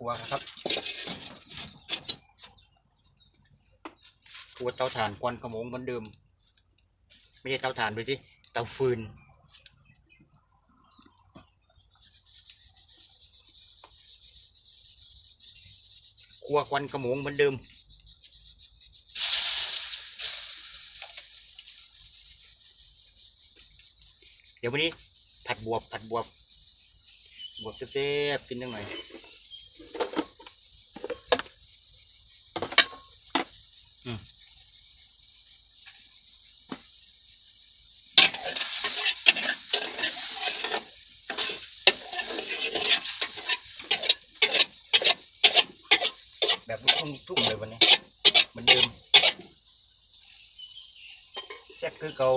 ครัวครับครัวเตาถ่านควันขโมงเหมือนเดิม ไม่ใช่เตาถ่านดูสิเตาฟืนครัวควันขโมงเหมือนเดิมเดี๋ยววันนี้ผัดบวบผัดบวบบวบเจ๊บๆกินยังไงอืม แบบลูกทุ่งทุ่งเลยวันนี้เหมือนเดิมแซ่บคือเก่า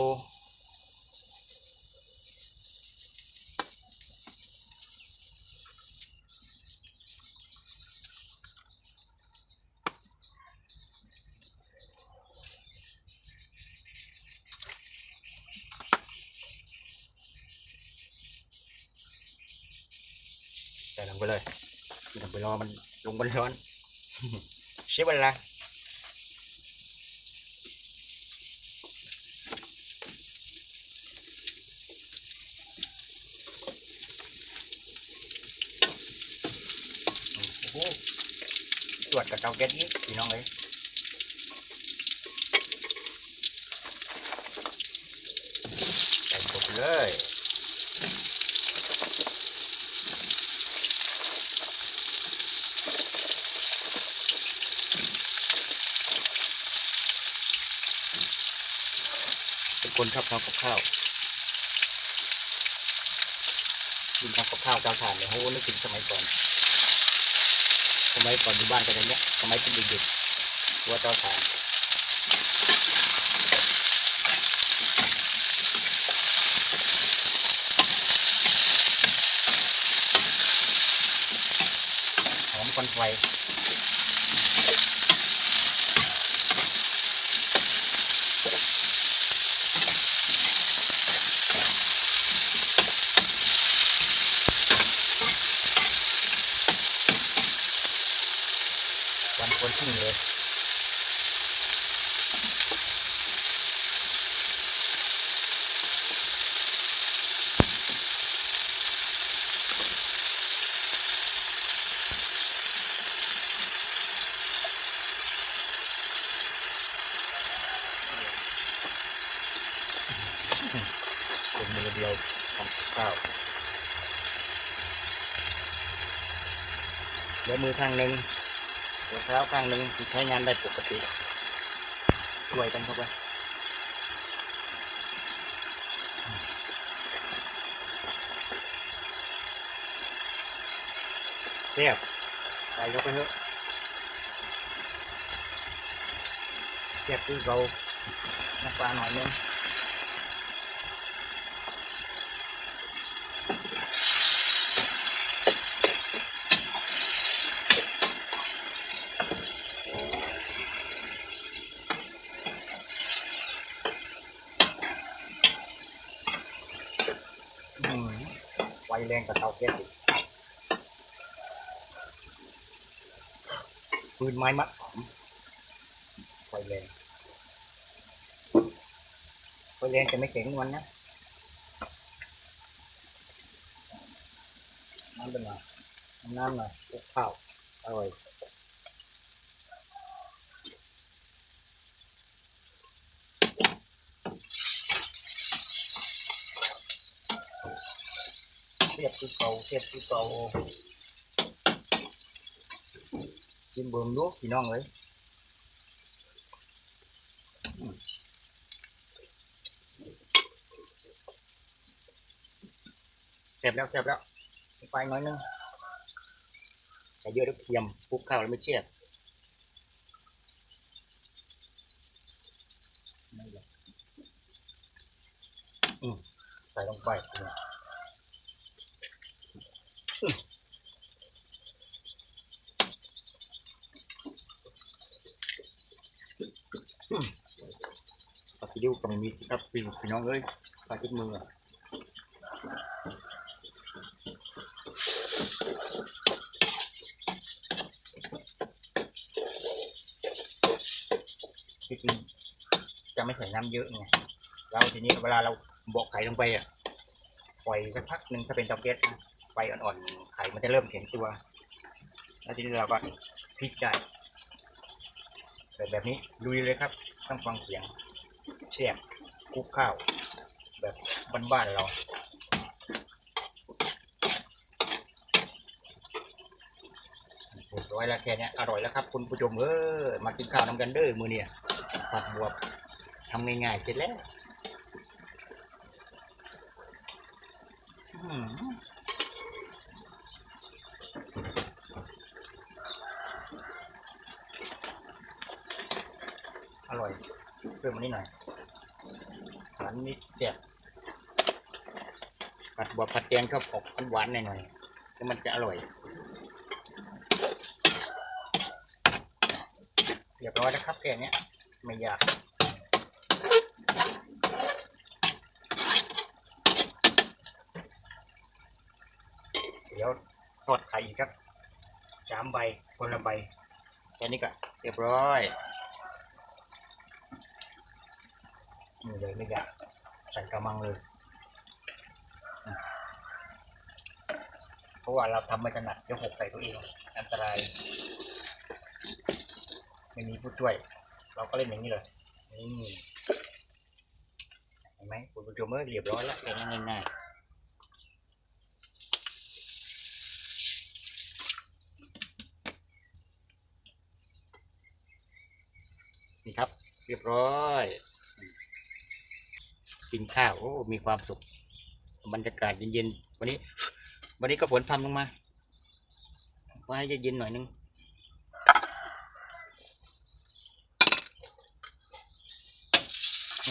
ไปเลยลงไปรอมันลงบนร้อนเชฟเวลาโอ้โหตรวจกับเตาแก๊สนี้พี่น้องเลยใส่หมดเลย เป็นคนชอบทำกับข้าวกินทำกับข้าวเตาถ่านเนี่ยโหนึกถึงสมัยก่อน สมัยก่อนอยู่บ้านกันอย่างเนี้ยสมัยเป็นเด็กๆหัวเตาถ่านหอมควันไฟ ควันควันขึ้นเลย เป็นมือเดียวทำข้าวเดี๋ยวมือข้างหนึ่งหัวเท้าข้างหนึ่งใช้งานได้ปกติช่วยกันเข้าไปเรียบใส่เข้าไปเถอะเรียบคือเราน้ำปลาหน่อยนึง อืม ไฟแรงกับเตาแก๊สปืนไม้มะขามไฟแรงไฟแรงแต่ไม่เก่งมันนะ น้ำเป็นไงน้ำหน่อยคลุกข้าวอร่อยเทียบคือเก่าเทียบคือเก่ากินเบิ่งดูพี่น้องเลยเสร็จแล้วเสร็จแล้ว ไฟน้อยนึงใส่เยอะแล้วเทียมคลุกข้าวแล้วไม่เชียดนั่นแหละอืมใส่ลงไปเนี่ย ปลาซิดิวก็ไม่มีสิครับพี่พี่น้องเอ้ยปลาติดมืออะ ที่จริงจะไม่ใส่น้ำเยอะไงแล้วทีนี้เวลาเราบอกไข่ลงไปอะปล่อยสักพักหนึ่งถ้าเป็นเตาแก๊สไฟอ่อนๆไข่มันจะเริ่มแข็งตัว แล้วทีนี้เราก็พลิกได้แบบแบบนี้ลุยเลยครับต้องฟังเสียงเสียบคลุกข้าว แบบบ้านๆเราร้อยแล้วแค่นี้อร่อยแล้วครับ คุณผู้ชมเออมากินข้าวน้ำกันเด้อมือเนี่ย ผัดบวบทำง่ายๆเสร็จแล้วอร่อยเพิ่มอันนี้หน่อยหวานนิดเดียวผัดบวบผัดแกงชอบออกหวานๆหน่อยๆแล้วมันจะอร่อย เรียบร้อยแล้วครับแค่เนี้ย ไม่ยากเดี๋ยวทอดไข่อีกครับสามใบคนละใบแค่นี้ก็เรียบร้อยนี่เลยไม่ยากใส่กระมังเลย เพราะว่าเราทำไม่ถนัดเดี๋ยวหกใส่ตัวเอง อันตราย ไม่มีผู้ช่วย เราก็เล่นอย่างนี้เลยนี่เห็นไหมคุณผู้ชมเมื่อเรียบร้อยแล้วแค่นี้ง่ายๆนี่ครับ เรียบร้อยกินข้าวโอ้มีความสุขบรรยากาศเย็นๆวันนี้ วันนี้ก็ฝนพรำลงมาว่าให้เย็นๆหน่อยนึง อ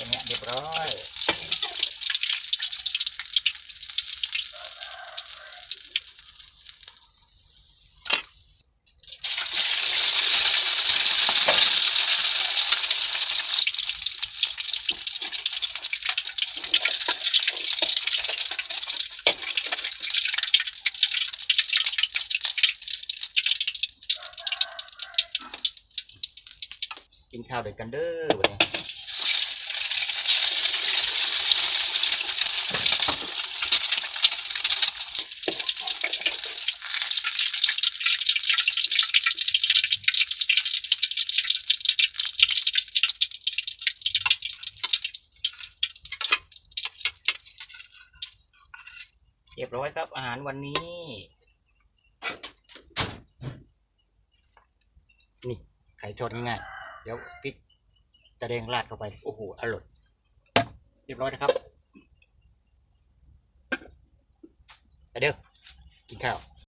ย่างเงี้ยเรียบร้อย กินข้าวด้วยกันเด้อวันนี้เรียบร้อยครับอาหารวันนี้ นี่ ไข่ทอดง่าย ดี๋ยวพริกตะแดงราดเข้าไป โอ้โห อร่อย เรียบร้อยนะครับไปเด้อกินข้าว